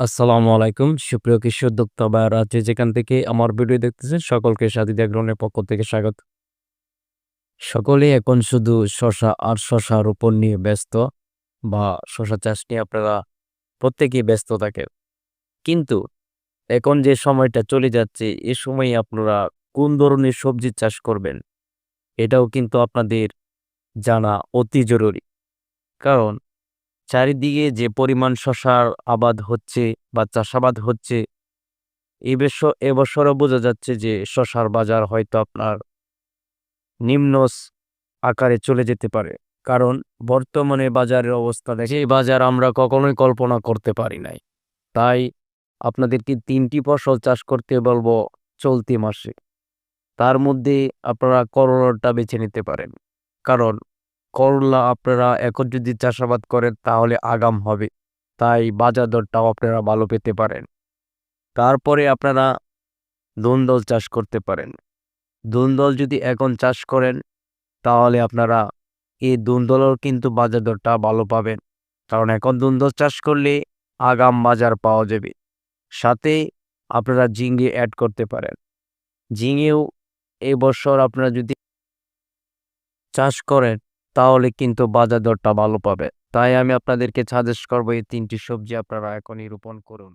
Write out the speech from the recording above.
আসসালামু আলাইকুম। সুপ্রিয় কৃষি উদ্যোক্তা ভাইয়ারা, যে যেখান থেকে আমার ভিডিও দেখতেছেন, সকলকে সাথী ব্যাকগ্রাউন্ডের পক্ষ থেকে স্বাগত। সকলে এখন শুধু শশা আর শশা রোপণ নিয়ে ব্যস্ত, বা শশা চাষ নিয়ে আপনারা প্রত্যেকেই ব্যস্ত থাকে কিন্তু এখন যে সময়টা চলে যাচ্ছে, এ সময় আপনারা কোন ধরনের সবজি চাষ করবেন, এটাও কিন্তু আপনাদের জানা অতি জরুরি। কারণ চারিদিকে যে পরিমাণ শশার আবাদ হচ্ছে বা চাষাবাদ হচ্ছে এই বছর এবছরও বোঝা যাচ্ছে যে শশার বাজার হয়তো আপনার নিম্ন আকারে চলে যেতে পারে। কারণ বর্তমানে বাজারের অবস্থা দেখে এই বাজার আমরা কখনোই কল্পনা করতে পারি নাই। তাই আপনাদেরকে তিনটি ফসল চাষ করতে বলব চলতি মাসে। তার মধ্যে আপনারা করলাটা বেছে নিতে পারেন। কারণ করলা আপনারা এখন যদি চাষাবাদ করেন তাহলে আগাম হবে। তাই বাজার দরটাও আপনারা ভালো পেতে পারেন। তারপরে আপনারা ধুন্দল চাষ করতে পারেন। ধুন্দল যদি এখন চাষ করেন, তাহলে আপনারা এই ধুন্দলের কিন্তু বাজার দরটা ভালো পাবেন। কারণ এখন ধুন্দল চাষ করলে আগাম বাজার পাওয়া যাবে। সাথে আপনারা ঝিঙে অ্যাড করতে পারেন। ঝিঙেও এবছর আপনারা যদি চাষ করেন তাহলে কিন্তু বাজার দরটা ভালো পাবে। তাই আমি আপনাদেরকে সাজেস্ট করব এই তিনটি সবজি আপনারা এখনই রোপণ করুন।